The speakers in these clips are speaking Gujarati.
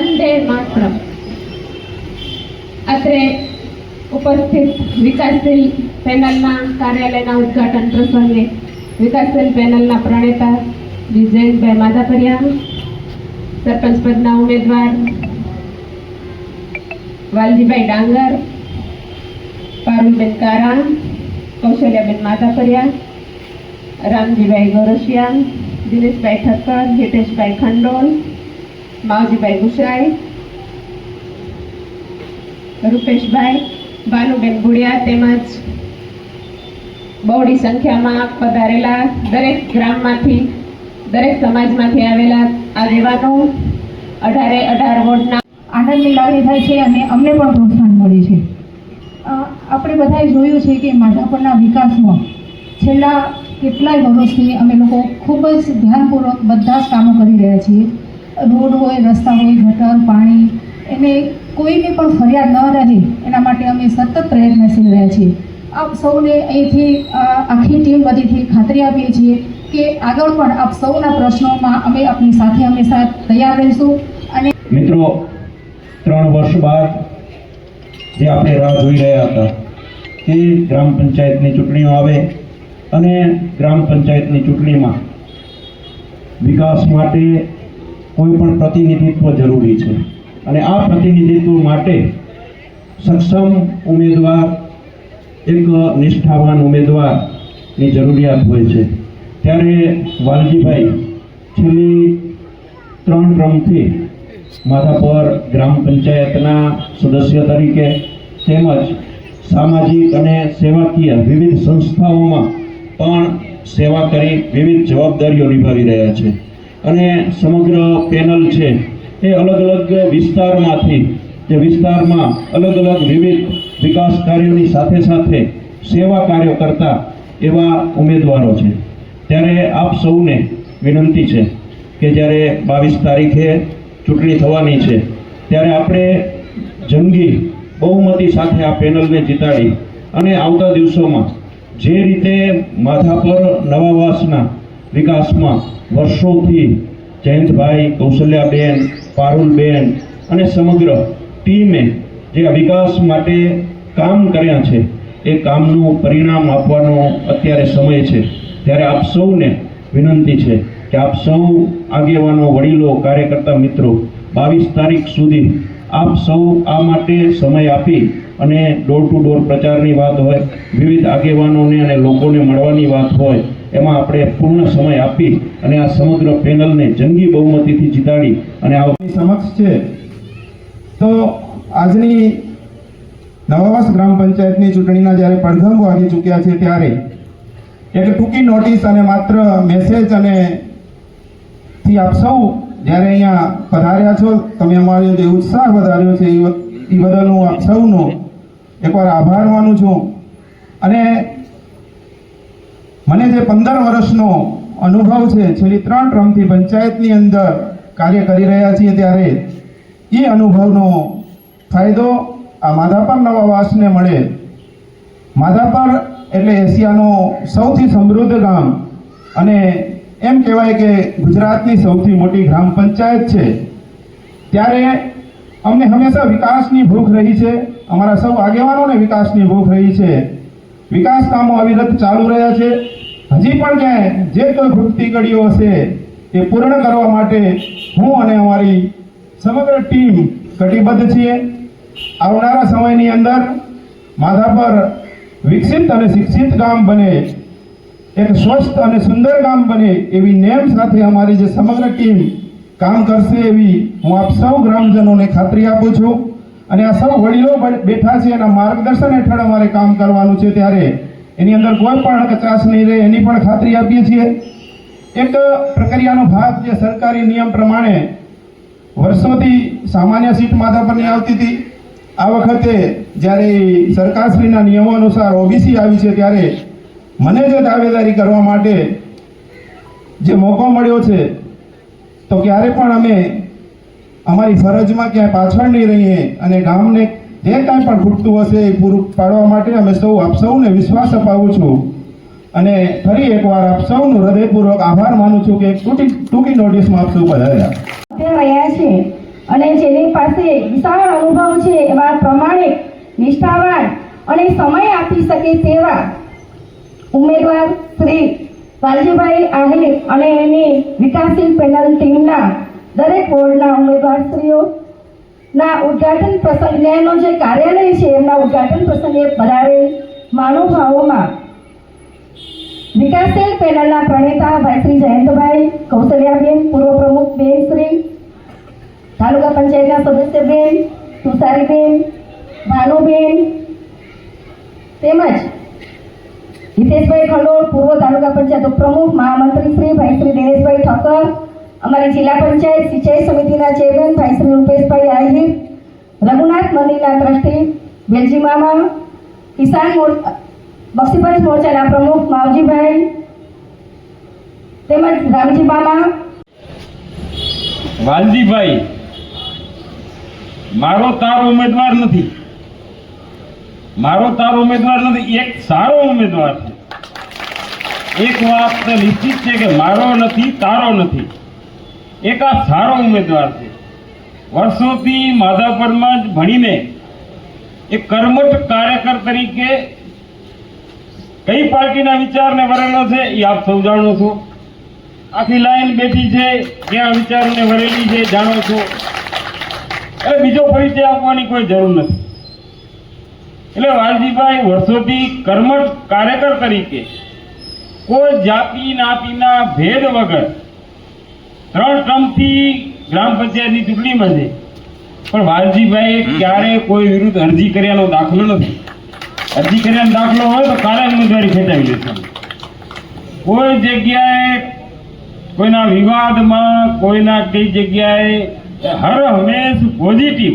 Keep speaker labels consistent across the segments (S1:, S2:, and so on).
S1: વંદે માતરમ. અત્રે ઉપસ્થિત વિકાસશીલ પેનલના કાર્યાલયના ઉદઘાટન પ્રસંગે વિકાસશીલ પેનલના પ્રણેતા વિજયભાઈ માધાપરિયા, સરપંચ પદના ઉમેદવાર વાલજીભાઈ ડાંગર, પારુલબેન કારા, કૌશલ્યાબેન માધાપરિયા, રામજીભાઈ ગોરસિયા, દિનેશભાઈ ઠક્કર, હિતેશભાઈ ખંડોલ માવજીભાઈ ગુસરાઈ રૂપેશભાઈ, ભાનુબેન ભુડિયા તેમજ બહોળી સંખ્યામાં પધારેલા દરેક ગ્રામમાંથી, દરેક સમાજમાંથી આવેલા આગેવાનો અઢારે અઢાર વોર્ડના
S2: આનંદની લાગણી થાય છે અને અમને પણ પ્રોત્સાહન મળે છે. આપણે બધાએ જોયું છે કે માધાપરના વિકાસમાં છેલ્લા કેટલાય વર્ષથી અમે લોકો ખૂબ જ ધ્યાનપૂર્વક બધા જ કામો કરી રહ્યા છીએ. રોડ હોય, રસ્તા હોય ગટર પાણી, એને કોઈને પણ ફરિયાદ ન રહે, એના માટે અમે સતત પ્રયત્નશીલ રહ્યા છીએ. આપ સૌને અહીંથી આખી ટીમ બધીથી ખાતરી આપીએ છીએ કે આગળ પણ આપ સૌના પ્રશ્નોમાં અમે આપની સાથે હંમેશા તૈયાર રહીશું અને
S3: મિત્રો, ત્રણ વર્ષ બાદ જે આપણે રાહ જોઈ રહ્યા હતા કે ગ્રામ પંચાયતની ચૂંટણીઓ આવે અને ગ્રામ પંચાયતની ચૂંટણીમાં વિકાસ માટે કોઈ પણ પ્રતિનિધિત્વ જરૂરી છે. અને આ પ્રતિનિધિત્વ માટે સક્ષમ ઉમેદવાર, એક નિષ્ઠાવાન ઉમેદવારની જરૂરિયાત હોય છે. ત્યારે વાલજીભાઈ, છેલ્લી ત્રણ ક્રમથી માધાપર ગ્રામ પંચાયતના સદસ્ય તરીકે તેમજ સામાજિક અને સેવાકીય વિવિધ સંસ્થાઓમાં પણ સેવા કરી વિવિધ જવાબદારીઓ નિભાવી રહ્યા છે. અને સમગ્ર પેનલ છે, એ અલગ અલગ વિસ્તારમાંથી, જે વિસ્તારમાં અલગ અલગ વિવિધ વિકાસ કાર્યોની સાથે સાથે સેવા કાર્યો કરતા એવા ઉમેદવારો છે. ત્યારે આપ સૌને વિનંતી છે કે જ્યારે બાવીસ તારીખે ચૂંટણી થવાની છે, ત્યારે આપણે જંગી, બહુમતી સાથે આ પેનલને જીતાડી અને આવતા દિવસોમાં જે રીતે માથા પર નવા નવાવાસના વિકાસમાં વર્ષોથી જયંતભાઈ કૌશલ્યાબેન, પારુલબેન અને સમગ્ર ટીમે જે વિકાસ માટે કામ કર્યા છે, એ કામનું પરિણામ આપવાનો અત્યારે સમય છે. ત્યારે આપ સૌને વિનંતી છે કે આપ સૌ આગેવાનો, વડીલો, કાર્યકર્તા મિત્રો, બાવીસ તારીખ સુધી આપ સૌ આ માટે સમય આપી અને ડોર ટુ ડોર પ્રચારની વાત હોય, વિવિધ આગેવાનોને અને લોકોને મળવાની વાત હોય એમાં આપણે પૂર્ણ સમય આપી અને આ સમગ્ર પેનલને જંગી બહુમતીથી જીતાડી અને આ
S4: સમક્ષ છે. તો આજની નવાવાસ ગ્રામ પંચાયતની ચૂંટણીના જ્યારે પડઘમ વાગી ચૂક્યા છે ત્યારે એક ટૂંકી નોટિસ અને માત્ર મેસેજ અને થી આપ સૌ જ્યારે અહીંયા પધાર્યા છો, તમે અમારો જે ઉત્સાહ વધાર્યો છે, એ બદલ હું આપ સૌનો એકવાર આભાર માનું છું. અને મને જે પંદર વર્ષનો અનુભવ છે, છેલ્લી ત્રણ ટ્રમથી પંચાયતની અંદર કાર્ય કરી રહ્યા છીએ ત્યારે, એ અનુભવનો ફાયદો આ માધાપર નવાવાસને મળે. માધાપર એટલે એશિયાનું સૌથી સમૃદ્ધ ગામ અને એમ કહેવાય કે ગુજરાતની સૌથી મોટી ગ્રામ પંચાયત છે. ત્યારે અમને હંમેશા વિકાસની ભૂખ રહી છે, અમારા સૌ આગેવાનોને વિકાસની ભૂખ રહી છે. વિકાસ કામો અવિરત ચાલુ રહ્યા છે. હજી પણ ક્યાંય જે કોઈ ભૂખતી કડીઓ હશે, એ પૂર્ણ કરવા માટે હું અને અમારી સમગ્ર ટીમ કટિબદ્ધ છીએ. આવનારા સમયની અંદર માધાપર વિકસિત અને શિક્ષિત ગામ બને, એક સ્વસ્થ અને સુંદર ગામ બને એવી નેમ સાથે અમારી જે સમગ્ર ટીમ કામ કરશે એવી હું આપ સૌ ગ્રામજનોને ખાતરી આપું છું. અને આ સૌ વડીલો બેઠા છે એના માર્ગદર્શન હેઠળ અમારે કામ કરવાનું છે ત્યારે એની અંદર કોઈ પણ કચાશ નહીં રહે, એની પણ ખાતરી આપીએ છીએ. એક પ્રક્રિયાનો ભાગ જે સરકારી નિયમ પ્રમાણે વર્ષોથી સામાન્ય સીટ માધાપરની આવતી હતી. આ વખતે જ્યારે સરકારશ્રીના નિયમો અનુસાર ઓબીસી આવી છે ત્યારે મને જે દાવેદારી કરવા માટે જે મોકો મળ્યો છે, તો ક્યારે પણ અમે અમારી ફરજમાં ક્યાંય પાછળ નહીં રહીએ અને ગામને જે કાંઈ પણ ખૂટતું હશે એ પૂરું પાડવા માટે અમે સૌ આપ સૌને વિશ્વાસ અપાવું છું. અને ફરી એકવાર આપ સૌનો હૃદયપૂર્વક આભાર માનું છું કે ટૂંકી ટૂંકી નોટિસમાં આપ સૌ પધાર્યા
S2: છે
S5: અને જેની પાસે વિશાળ અનુભવ છે એવા પ્રમાણિક નિષ્ઠાવાન અને સમય આપી શકે તેવા ઉમેદવાર શ્રી વાલજીભાઈ આહિર અને એની વિકાસશીલ પેનલ ટીમના દરેક વોર્ડના ઉમેદવારશ્રીઓ ના ઉદ્ઘાટન પ્રસંગ એનો જે કાર્યાલય છે, એમના ઉદ્ઘાટન પ્રસંગે પધારેલ મહાનુભાવોમાં વિકાસશીલ પેનલના પ્રણેતા ભાઈ શ્રી જયંતભાઈ કૌશલ્યાબેન, પૂર્વ પ્રમુખ બેન શ્રી, તાલુકા પંચાયતના સદસ્ય બેન, તુષારીબેન, ભાનુબેન, તેમજ હિતેશભાઈ ખંડોળ, પૂર્વ તાલુકા પંચાયત ઉપપ્રમુખ, મહામંત્રી શ્રી, ભાઈ શ્રી દિનેશભાઈ ઠક્કર અમારી જિલ્લા પંચાયત સિંચાઈ સમિતિના ચેરમેન ભાઈ શ્રી રૂપેશભાઈ આહિર, રઘુનાથ મંદિરના ટ્રસ્ટી વેલજી મામા, કિસાન બક્ષીપંચ મોરચાના પ્રમુખ માવજીભાઈ, તેમજ રામજી મામા.
S6: વાલજીભાઈ, મારો તારો ઉમેદવાર નથી. મારો તારો ઉમેદવાર નથી, એક સારો ઉમેદવાર છે. એક વાત નિશ્ચિત છે કે મારો નથી, તારો નથી. એક આ સારો ઉમેદવાર છે. વર્ષોથી માધાપરમાં જ ભણીને એ કર્મઠ કાર્યકર તરીકે કઈ પાર્ટીના વિચારને વરેલો છે એ આપ સૌ જાણો છો. આખી લાઈન બેઠી છે ક્યાં વિચારને વરેલી છે, જાણો છો. એટલે બીજો પરિચય આપવાની કોઈ જરૂર નથી. એટલે વાલજીભાઈ, વર્ષોથી કર્મઠ કાર્યકર તરીકે કોઈ જાતિ નાતીના ભેદ વગર ત્રણ ટર્મથી ગ્રામ પંચાયતની ચૂંટણીમાં છે. પણ વાલજીભાઈ ક્યારે કોઈ વિરુદ્ધ અરજી કર્યાનો દાખલો નથી. અરજી કર્યાનો દાખલો હોય તો કાલે ઉમેદવારી ખેંચાવી લેશે કોઈ જગ્યાએ કોઈના વિવાદમાં કોઈના કઈ જગ્યાએ હર હંમેશ પોઝિટિવ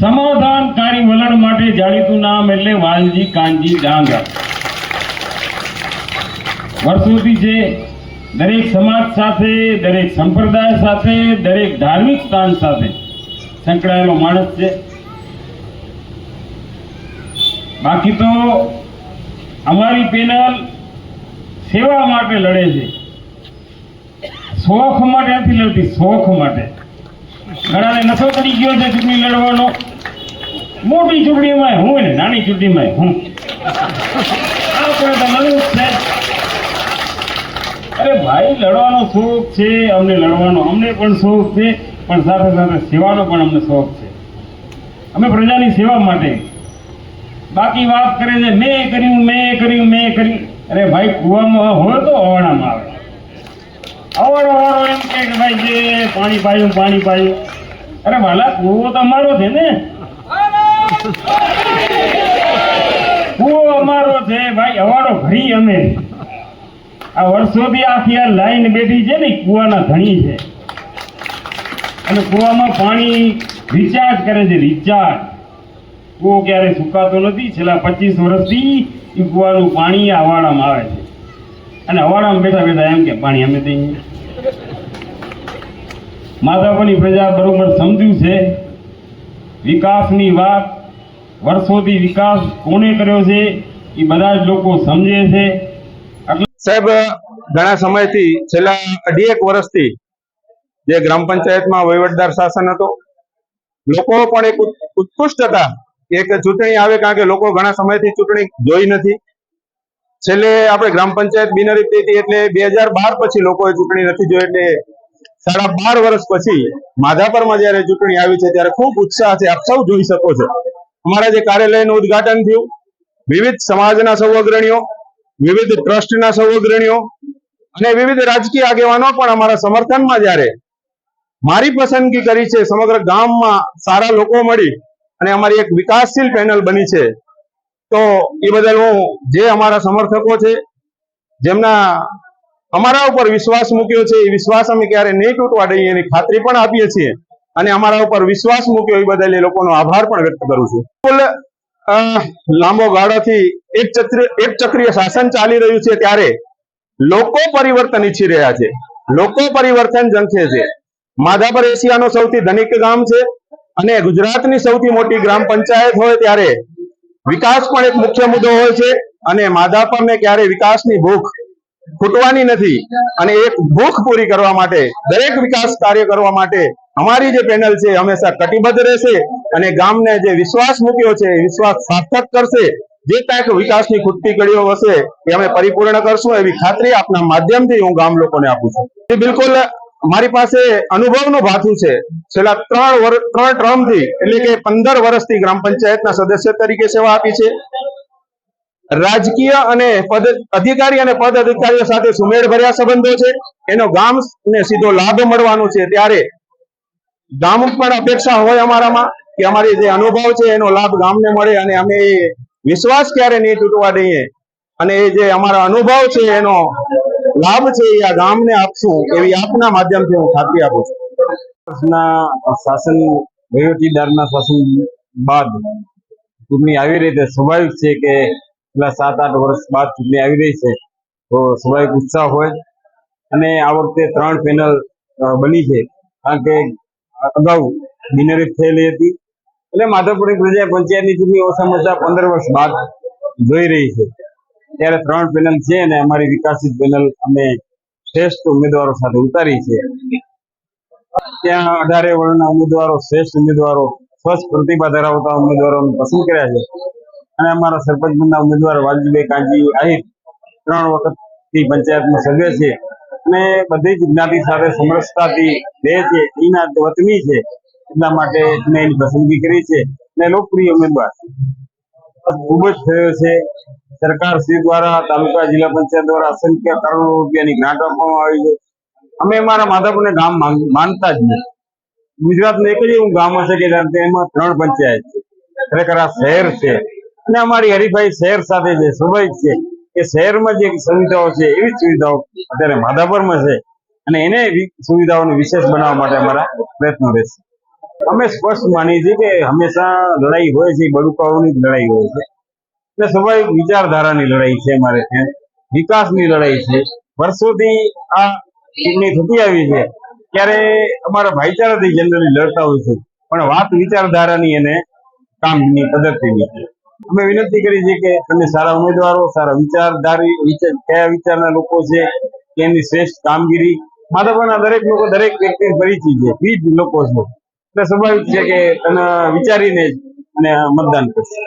S6: સમાધાનકારી વલણ માટે જાણીતું નામ એટલે વાલજી કાનજી ડાંગર વર્ષોથી છે દરેક સમાજ સાથે, દરેક સંપ્રદાય સાથે, દરેક ધાર્મિક સ્થાન સાથે સંકળાયેલો માણસ છે. બાકી તો અમારી પેનલ સેવા માટે લડે છે. શોખ માટે નથી લડતી, શોખ માટે. ઘણાને નશો પડી ગયો છે ચૂંટણી લડવાનો. મોટી ચૂંટણીમાં હું ને નાની ચૂંટણીમાં હું. આપણે તો નવું છે. અરે ભાઈ, લડવાનો શોખ છે, અમને લડવાનો અમને પણ શોખ છે, પણ સાથે સાથે સેવાનો પણ અમને શોખ છે. અમે પ્રજાની સેવા માટે બાકી વાત કરે છે, મેં કર્યું મેં કર્યું મેં કર્યું. અરે ભાઈ, કૂવામાં હોય તો અવાડામાં આવે. અવાડો એમ કે ભાઈ, જે પાણી પાયું પાણી પાયું. અરે વાલા, કૂવો તો અમારો છે ને. કૂવો અમારો છે, ભાઈ અવાડો ભરી અમે. આ વર્ષોથી આખી આ લાઈન બેઠી છે ને કુવાના ધણી છે. અને કૂવામાં પાણી રિચાર્જ કરે છે રિચાર્જ કૂવો ક્યારે સુકાતો નથી, છેલ્લા પચીસ વર્ષથી એ કૂવાનું પાણી અવાડામાં આવે છે. અને અવાડામાં બેઠા બેઠા એમ કે, પાણી અમે દઈએ. માધાપરની પ્રજા બરોબર સમજ્યું છે, વિકાસની વાત, વર્ષોથી વિકાસ કોને કર્યો છે, એ બધા જ લોકો સમજે છે.
S4: સાહેબ, ઘણા સમયથી છેલ્લા અઢી એક વર્ષથી જે ગ્રામ પંચાયતમાં વહીવટદાર શાસન હતો, લોકો પણ એક ઉત્કૃષ્ટ હતા. એક ચૂંટણી આવે કારણ કે લોકો ઘણા સમયથી ચૂંટણી જોઈ નથી. છેલ્લે આપણે ગ્રામ પંચાયત બિનહરીફ હતી એટલે બે હજાર બાર પછી લોકોએ ચૂંટણી નથી જોઈ એટલે સાડા બાર વર્ષ પછી માધાપરમાં જયારે ચૂંટણી આવી છે ત્યારે ખૂબ ઉત્સાહ છે આપ સૌ જોઈ શકો છો. અમારા જે કાર્યાલયનું ઉદ્ઘાટન થયું, વિવિધ સમાજના સૌ અગ્રણીઓ વિવિધ ટ્રસ્ટના સૌ અગ્રણીઓ અને વિવિધ રાજકીય આગેવાનો પણ અમારા સમર્થનમાં જ્યારે મારી પસંદગી કરી છે, સમગ્ર ગામમાં સારા લોકો મળી અને અમારી એક વિકાસશીલ પેનલ બની છે, તો એ બદલ હું જે અમારા સમર્થકો છે, જેમના અમારા ઉપર વિશ્વાસ મૂક્યો છે, એ વિશ્વાસ અમે ક્યારે નહીં તૂટવા દઈએ એની ખાતરી પણ આપીએ છીએ અને અમારા ઉપર વિશ્વાસ મૂક્યો, એ બદલ એ લોકોનો આભાર પણ વ્યક્ત કરું છું. લાંબો ગાળોથી એક ચક્ર એક ચક્રીય શાસન ચાલી રહ્યું છે ત્યારે લોકો પરિવર્તન ઈચ્છી રહ્યા છે. લોકો પરિવર્તન જંખે છે. માધાપર એશિયાનું સૌથી ધનિક ગામ છે અને ગુજરાતની સૌથી મોટી ગ્રામ પંચાયત હોય ત્યારે વિકાસ પણ એક મુખ્ય મુદ્દો હોય છે અને માધાપરને ક્યારે વિકાસની ભૂખ ખૂટવાની નથી અને એક ભૂખ પૂરી કરવા માટે, દરેક વિકાસ કાર્ય કરવા માટે અમારી જે પેનલ છે હંમેશા કટિબદ્ધ રહેશે. અને ગામને જે વિશ્વાસ મૂક્યો છે વિશ્વાસ સાર્થક કરશે. જે કાંઈક વિકાસની ખૂટતી કડીઓ હશે એ અમે પરિપૂર્ણ કરશું. એવી ખાતરી આપના માધ્યમથી હું ગામ લોકોને આપું છું. એ બિલકુલ મારી પાસે અનુભવનું ભાથું છેલ્લા ત્રણ ત્રણ ટર્મથી, એટલે કે પંદર વર્ષથી ગ્રામ પંચાયતના સદસ્ય તરીકે સેવા આપી છે. રાજકીય અને પદ, અધિકારી અને પદ અધિકારીઓ સાથે સુમેળ ભર્યા સંબંધો છે. એનો ગામ ને સીધો લાભ મળવાનો છે. ત્યારે ગામ પણ અપેક્ષા હોય અમારામાં. કે અમારી જે અનુભવ છે, એનો લાભ ગામને મળે અને અમે વિશ્વાસ ક્યારે નહીં તૂટવા દઈએ. અને એ જે અમારા અનુભવ છે, એનો લાભ છે, એ આ ગામને આપશું એવી આપના માધ્યમથી હું ખાતરી આપું છું.
S7: શાસન, વહીવટીદારના શાસન બાદ ચૂંટણી આવી રહી છે. સ્વાભાવિક છે કે પેલા સાત આઠ વર્ષ બાદ ચૂંટણી આવી રહી છે, તો સ્વાભાવિક ઉત્સાહ હોય. અને આ વખતે ત્રણ પેનલ બની છે. કારણ કે અગાઉ બિનરીત થયેલી હતી. એટલે માધવપુરની પ્રજા પંચાયતની ચૂંટણી ઓછામાં પંદર વર્ષ બાદ જોઈ રહી છે. ત્યારે ત્રણ પેનલ છે અને અમારી વિકાસિત પેનલ અમે શ્રેષ્ઠ ઉમેદવારો સાથે ઉતારી છે. ત્યાં અઢારે વર્ણના ઉમેદવારો, શ્રેષ્ઠ ઉમેદવારો, સ્વચ્છ પ્રતિભા ધરાવતા ઉમેદવારોને પસંદ કર્યા છે. અને અમારા સરપંચ પદના ઉમેદવાર વાલજીભાઈ કાંજી આહિર ત્રણ વખતથી પંચાયતમાં સભ્ય છે. અને બધી જ જ્ઞાતિ સાથે સમરસતાથી રહે છે. એના વતની છે. એટલા માટે એની પસંદગી કરી છે અને લોકપ્રિય ઉમેદવાર ખૂબ જ થયો છે. સરકાર શ્રી દ્વારા, તાલુકા જિલ્લા પંચાયત દ્વારા અસંખ્ય કરોડો રૂપિયાની ગ્રાન્ટ આપવામાં આવી છે. અમે અમારા માધાપુરને ગામ માનતા જ નથી. ગુજરાતનું એક જ એવું ગામ હશે કે એમાં ત્રણ પંચાયત છે. ખરેખર આ શહેર છે. અને અમારી હરીફાઈ શહેર સાથે જે સ્વાભાવિક છે કે શહેરમાં જે સુવિધાઓ છે, એવી સુવિધાઓ અત્યારે માધાપરમાં છે. અને એને સુવિધાઓને વિશેષ બનાવવા માટે અમારા પ્રયત્નો રહેશે. અમે સ્પષ્ટ માનીએ છીએ કે હંમેશા લડાઈ હોય છે એ બળુકાઓની લડાઈ હોય છે. એટલે સ્વાભાવિક વિચારધારાની લડાઈ છે અમારે ત્યાં. વિકાસની લડાઈ છે. વર્ષોથી આ ચૂંટણી થતી આવી છે. ત્યારે અમારા ભાઈચારાથી જનરલી લડતા હોય છે. પણ વાત વિચારધારાની અને કામની પદ્ધતિની છે. અમે વિનંતી કરી છે કે તમે સારા ઉમેદવારો, સારા વિચારધારી વિચાર કયા વિચારના લોકો છે કે એમની શ્રેષ્ઠ કામગીરી. માધવપુરના દરેક લોકો, દરેક વ્યક્તિ પરિચિત છે. બીજ લોકો છે. એટલે સ્વાભાવિક છે કે તને વિચારીને જ અને મતદાન કરશે.